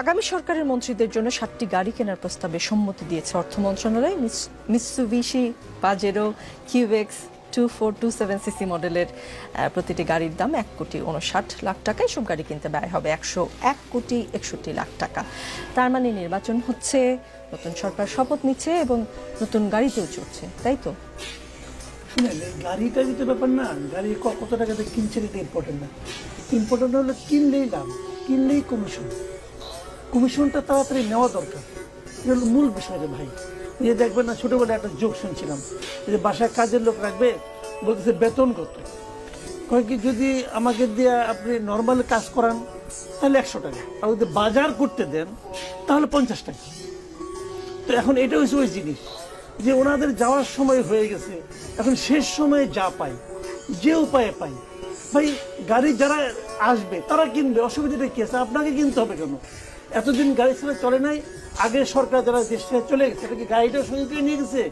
আগামী সরকারের মন্ত্রীদের জন্য সাতটি গাড়ি কেনার প্রস্তাবে সম্মতি দিয়েছে অর্থ মন্ত্রণালয়। Mitsubishi Pajero কিউবেক্স two four two seven CC মডেলের প্রতিটি গাড়ির দাম এক কোটি উনষাট লাখ টাকা এসব গাড়ি কিনতে ব্যয় হবে একশো এক কোটি একষট্টি লাখ টাকা। তার মানে নির্বাচন হচ্ছে, নতুন সরকার শপথ নিচ্ছে এবং নতুন গাড়িতেও চড়ছে, তাই তো? গাড়িটা যেটা ব্যাপার না, গাড়ি কত টাকাতে কিনছেন এটা ইম্পর্টেন্ট না। ইম্পর্টেন্ট হলো কিনলেই লাভ, কিনলেই কমিশন কমিশনটা তাড়াতাড়ি নেওয়া দরকার। এটা হলো মূল বিষয় রে ভাই। এই যে দেখবেন না, ছোটোবেলায় একটা যোগ শুনছিলাম, যে বাসায় কাজের লোক রাখবে, বলতেছে বেতন কত? কয় কি, যদি আমাকে দিয়ে আপনি নর্মাল কাজ করান, তাহলে একশো টাকা। আর যদি বাজার করতে দেন, তাহলে পঞ্চাশ টাকা। তো এখন এটা হচ্ছে ওই জিনিস, যে ওনাদের যাওয়ার সময় হয়ে গেছে, এখন শেষ সময়ে যা পাই, যে উপায়ে পাই, ভাই, গাড়ি যারা আসবে, তারা কিনবে, অসুবিধাটা কি আছে? আপনাকে কিনতে হবে কেন? এতদিন গাড়ি ছাড়া চলে নাই আগের সরকার যারা দেশ চলে গেছে এটা কি গাড়িটা সঙ্গে নিয়ে গেছে।